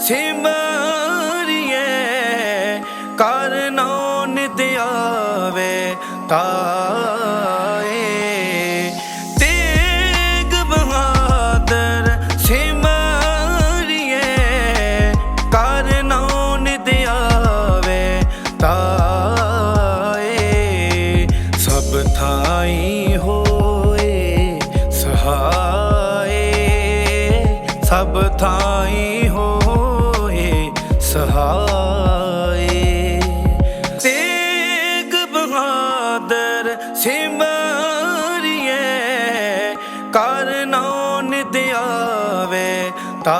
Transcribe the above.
ਸਿਮਰਿਏ ਕਰਨੋ ਨਿਤ ਆਵੇ ਤਾਏ। ਤੇਗ ਬਹਾਦਰ ਸਿਮਰਿਏ ਕਰਨੋ ਨਿਤ ਆਵੇ ਤਾਏ। ਸਭ ਥਾਈ ਹੋਏ ਸਹਾਏ, ਸਭ ਥਾਈ ਹੋ ਸਹਾਏ ਤੇਗ ਬਹਾਦਰ ਸਿਮਰਿਏ ਕਰਨੋ ਨਿਤ ਆਵੇ ਤਾ